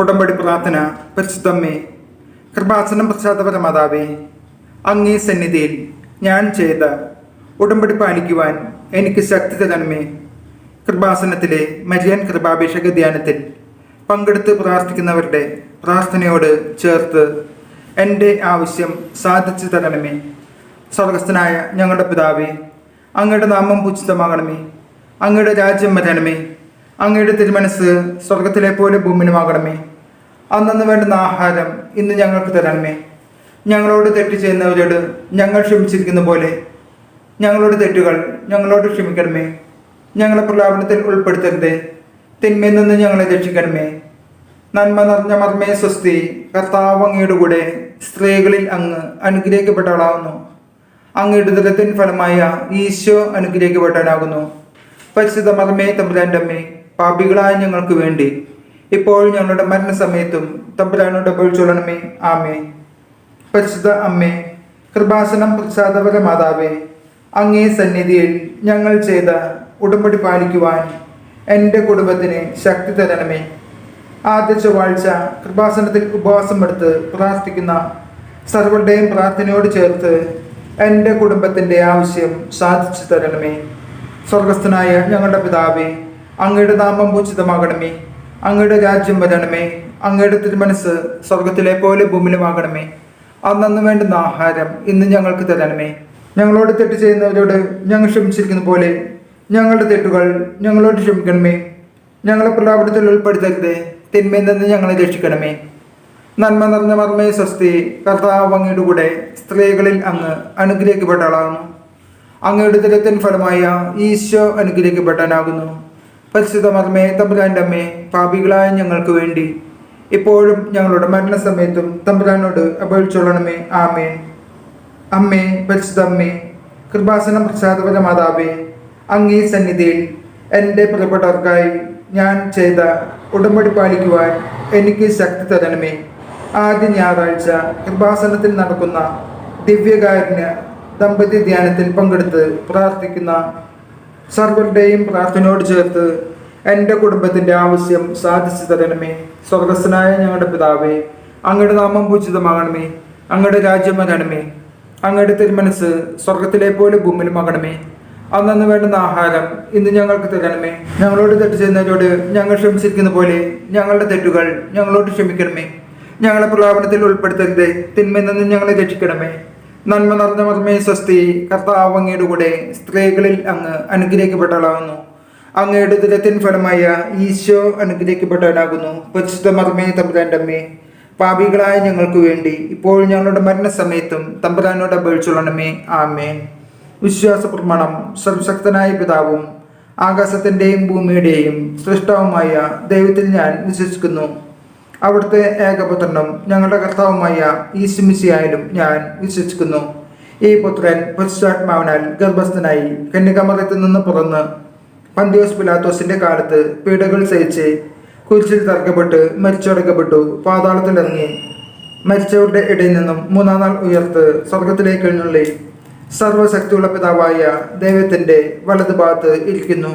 ഉടമ്പടി പ്രാർത്ഥന പരിശുദ്ധമ്മേ കൃപാസനം പ്രസാദപര മാതാവേ അങ്ങേ സന്നിധിയിൽ ഞാൻ ചെയ്ത ഉടമ്പടി പാലിക്കുവാൻ എനിക്ക് ശക്തി തരണമേ. കൃപാസനത്തിലെ മരിയൻ കൃപാഭിഷേക ധ്യാനത്തിൽ പങ്കെടുത്ത് പ്രാർത്ഥിക്കുന്നവരുടെ പ്രാർത്ഥനയോട് ചേർത്ത് എന്റെ ആവശ്യം സാധിച്ചു തരണമേ. സ്വർഗസ്ഥനായ ഞങ്ങളുടെ പിതാവേ അങ്ങയുടെ നാമം പൂജിതമാകണമേ. അങ്ങയുടെ രാജ്യം വരണമേ. അങ്ങയുടെ തിരുമനസ് സ്വർഗത്തിലെ പോലെ ഭൂമിനുമാകണമേ. അന്നു വേണ്ടുന്ന ആഹാരം ഇന്ന് ഞങ്ങൾക്ക് തരണമേ. ഞങ്ങളോട് തെറ്റ് ചെയ്യുന്നവരോട് ഞങ്ങൾ ക്ഷമിച്ചിരിക്കുന്ന പോലെ ഞങ്ങളുടെ തെറ്റുകൾ ഞങ്ങളോട് ക്ഷമിക്കണമേ. ഞങ്ങളെ പ്രലാപനത്തിൽ ഉൾപ്പെടുത്തരുതേ. തിന്മയിൽ നിന്ന് ഞങ്ങളെ രക്ഷിക്കണമേ. നന്മ നിറഞ്ഞ മർമ്മയെ സ്വസ്തി കർത്താവ് അങ്ങയുടെ കൂടെ സ്ത്രീകളിൽ അങ്ങ് അനുഗ്രഹിക്കപ്പെട്ടവളാകുന്നു അങ്ങയുടെ ദുരത്തിൻ ഫലമായ ഈശോ അനുഗ്രഹിക്കപ്പെട്ടവനാകുന്നു. പരിശുദ്ധ മർമ്മേ തമ്പുരാന്റെ അമ്മേ പാപികളായ ഞങ്ങൾക്ക് വേണ്ടി. ഇപ്പോൾ ഞങ്ങളുടെ മരണസമയത്തും തമ്പുരാനോട് പൊഴിച്ചൊള്ളണമേ ആമേ പരിശുദ്ധ അമ്മേ കൃപാസനം പ്രസാദപര മാതാവേ അങ്ങേ സന്നിധിയിൽ ഞങ്ങൾ ചെയ്ത ഉടമ്പടി പാലിക്കുവാൻ എന്റെ കുടുംബത്തിന് ശക്തി തരണമേ. ആദ്യ ചൊവ്വാഴ്ച കൃപാസനത്തിൽ ഉപവാസം എടുത്ത് പ്രാർത്ഥിക്കുന്ന സർവരുടെയും പ്രാർത്ഥനയോട് ചേർത്ത് എന്റെ കുടുംബത്തിന്റെ ആവശ്യം സാധിച്ചു തരണമേ. സ്വർഗസ്ഥനായ ഞങ്ങളുടെ പിതാവേ അങ്ങയുടെ നാമം പൂജിതമാകണമേ. അങ്ങയുടെ രാജ്യം വരണമേ. അങ്ങയുടെ തിരുമനസ് സ്വർഗത്തിലെ പോലെ ഭൂമിയിലുമാകണമേ. അന്നു വേണ്ടുന്ന ആഹാരം ഇന്ന് ഞങ്ങൾക്ക് തരണമേ. ഞങ്ങളോട് തെറ്റ് ചെയ്യുന്നവരോട് ഞങ്ങൾ ക്ഷമിച്ചിരിക്കുന്ന പോലെ ഞങ്ങളുടെ തെറ്റുകൾ ഞങ്ങളോട് ക്ഷമിക്കണമേ. ഞങ്ങളെ പ്രലാപനത്തിൽ ഉൾപ്പെടുത്തരുതേ. തിന്മയിൽ നിന്ന് ഞങ്ങളെ രക്ഷിക്കണമേ. നന്മ നിറഞ്ഞ മർമ്മേ സ്വസ്തി കർത്താവ് കൂടെ സ്ത്രീകളിൽ അങ്ങ് അനുഗ്രഹിക്കപ്പെട്ട അങ്ങയുടെ ദുരത്തിൻ ഫലമായ ഈശോ അനുഗ്രഹിക്കപ്പെട്ടനാകുന്നു പരിശുദ്ധ മർമ്മേ തമ്പുരാന്റെ അമ്മേ പാപികളായ ഞങ്ങൾക്ക് വേണ്ടി. ഇപ്പോഴും ഞങ്ങളുടെ മരണസമയത്തും തമ്പുരാനോട് അപേക്ഷിച്ചോളണമേ. ആമേൻ. അമ്മേ പരിശുദ്ധ അമ്മേ കൃപാസനം പ്രസാദപര മാതാവേ അങ്ങേ സന്നിധിയിൽ എന്റെ പ്രിയപ്പെട്ടവർക്കായി ഞാൻ ചെയ്ത ഉടമ്പടി പാലിക്കുവാൻ എനിക്ക് ശക്തി തരണമേ. ആദ്യ ഞായറാഴ്ച കൃപാസനത്തിൽ നടക്കുന്ന ദിവ്യകാരുണ്യ ദമ്പതി ധ്യാനത്തിൽ പങ്കെടുത്ത് പ്രാർത്ഥിക്കുന്ന സർവരുടെയും പ്രാർത്ഥനയോട് ചേർത്ത് എന്റെ കുടുംബത്തിന്റെ ആവശ്യം സാധിച്ചു തരണമേ. സ്വർഗസ്സനായ ഞങ്ങളുടെ പിതാവേ അങ്ങയുടെ നാമം പൂജിതമാകണമേ. അങ്ങയുടെ രാജ്യം വരണമേ. അങ്ങയുടെ തിരുമനസ് സ്വർഗത്തിലെ പോലെ ഭൂമിയിലുമാകണമേ അന്നു വേണ്ടുന്ന ആഹാരം ഇന്ന് ഞങ്ങൾക്ക് തരണമേ. ഞങ്ങളോട് തെറ്റ് ചെയ്യുന്നവരോട് ഞങ്ങൾ ക്ഷമിച്ചിരിക്കുന്ന പോലെ ഞങ്ങളുടെ തെറ്റുകൾ ഞങ്ങളോട് ക്ഷമിക്കണമേ. ഞങ്ങളെ പ്രലാപനത്തിൽ ഉൾപ്പെടുത്തരുത്. തിന്മയിൽ നിന്ന് ഞങ്ങളെ രക്ഷിക്കണമേ. നന്മ നിറഞ്ഞ മർമ്മേ സ്വസ്തി കർത്താവ് അങ്ങയുടെ കൂടെ സ്ത്രീകളിൽ അങ്ങ് അനുഗ്രഹിക്കപ്പെട്ടവളാകുന്നു. അങ്ങയുടെ ദുരത്തിൻ ഫലമായ ഈശോ അനുഗ്രഹിക്കപ്പെട്ടവനാകുന്നു. പരിശുദ്ധ മർമ്മേ തമ്പുരാന്റെ അമ്മേ പാപികളായ ഞങ്ങൾക്ക് വേണ്ടി ഇപ്പോൾ ഞങ്ങളുടെ മരണസമയത്തും തമ്പുരാനോട് അപേക്ഷിച്ചുള്ളണമേ ആമേൻ. വിശ്വാസ പ്രമാണം സർവശക്തനായ പിതാവും ആകാശത്തിന്റെയും ഭൂമിയുടെയും സൃഷ്ടാവുമായ ദൈവത്തിൽ ഞാൻ വിശ്വസിക്കുന്നു. അവിടുത്തെ ഏകപുത്രനും ഞങ്ങളുടെ കർത്താവുമായ ഈശുമിശിയായാലും ഞാൻ വിശ്വസിക്കുന്നു. ഈ പുത്രൻ പരിശുദ്ധാത്മാവിനാൽ ഗർഭസ്ഥനായി കന്യകമറത്തിൽ നിന്ന് പുറന്ന് പന്തിയോസ് പിലാത്തോസിന്റെ കാലത്ത് പീഡകൾ സഹിച്ച് കുരിശിൽ തറക്കപ്പെട്ട് മരിച്ചടക്കപ്പെട്ടു. പാതാളത്തിലിറങ്ങി മരിച്ചവരുടെ ഇടയിൽ നിന്നും മൂന്നാം നാൾ ഉയർത്ത് സ്വർഗത്തിലേക്ക് എഴുന്നള്ളി. സർവശക്തിയുള്ള പിതാവായ ദൈവത്തിന്റെ വലതുഭാഗത്ത് ഇരിക്കുന്നു.